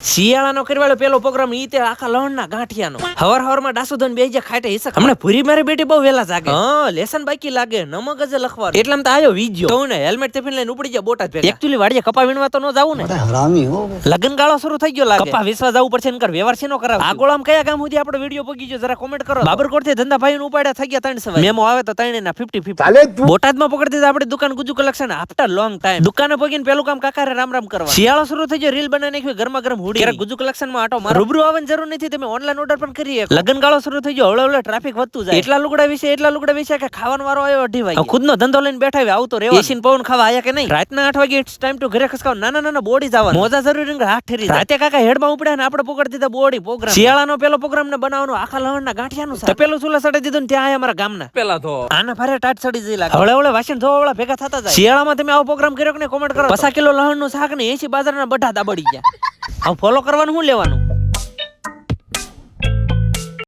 શિયાળાનો કરવાળો પેલો પ્રોગ્રામ ઈ તે આખા ના ગાંઠિયાનો. હવાર હવારમાં ડાસુધન બે જે ખાટે હિસક હમણે ભૂરી મારી બેટી બહુ વેલા જાગે. હા લેસન બાકી લાગે નમક જ લખવા એટલામાં તો આયો વીજ્યો. તો ને હેલ્મેટ ટિફિન લઈને ઉપડી જા બોટા ભેગા. એકચ્યુઅલી વાડીએ કપા વીણવા તો ન જાવું ને. હરામી હો. લગન ગાળો શરૂ થઈ ગયો લાગે. કપા વિશ્વા જવું પડશે નકર વ્યવહાર છે નો કરાવ આગોળામ કયા ગામ સુધી આપણો વિડિયો પગી ગયો? જરા કોમેન્ટ કરો. બાબરકોટથી ધંધા ભાઈ ઉપાડ્યા થઈ ગયા ત્રણ સવાય મેમો આવે તો ત્રણ ના ફિફ્ટી ફિફ્ટી બોટાદમાં પકડી દીધા આપણે દુકાન Guju collection after long time દુકાને પગીને પેલું કામ કાકારે રામ રામ કરવા શિયાળો શરૂ થઈ ગયો રીલ બનાવી નાખ્યો ગરમા ગરમ હુડી ક્યારેક ગુજુ કલેક્શનમાં આટો મારો. રૂબરૂ આવવાની જરૂર નથી તમે ઓનલાઈન ઓર્ડર પણ કરી શકો. લગન ગાળો શરૂ થઈ ગયો હવે હળે ટ્રાફિક વધતું જાય. એટલા લુગડા વિશે એટલા લુગડા વિશે કે ખાવાનો વારો આવ્યો અઢી વાગે ખુદનો ધંધો લઈને બેઠા હોય આવતો રહેવા એસીન પવન ખાવા આયા કે નહીં? રાતના આઠ વાગે ઇટ્સ ટાઈમ ટુ ઘરે ખસકાવ નાના નાના બોડી જવા મોજા જરૂરી ને હાથ ઠેરી રાતે કાકા હેડમાં ઉપડ્યા ને આપણે પકડી દીધા બોડી પ્રોગ્રામ શિયાળાનો પેલો પ્રોગ્રામ ને બનાવવાનો આખા લહણના ગાંઠિયાનું. તપેલું ચૂલા સડી દીધું ને ત્યાં આયા અમારા ગામના. પેલા તો. આના ભારે ટાટ સડી જઈ લાગે. હવળે હવળે વાસણ ધોવા વાળા ભેગા થતા જાય. શિયાળામાં તમે આવો પ્રોગ્રામ કર્યો કે નહીં? કોમેન્ટ કરો પસા કિલો લહણનું શાક ને એસી બાજારના બધા દાબડી ગયા. હવે ફોલો કરવાનું શું લેવાનું?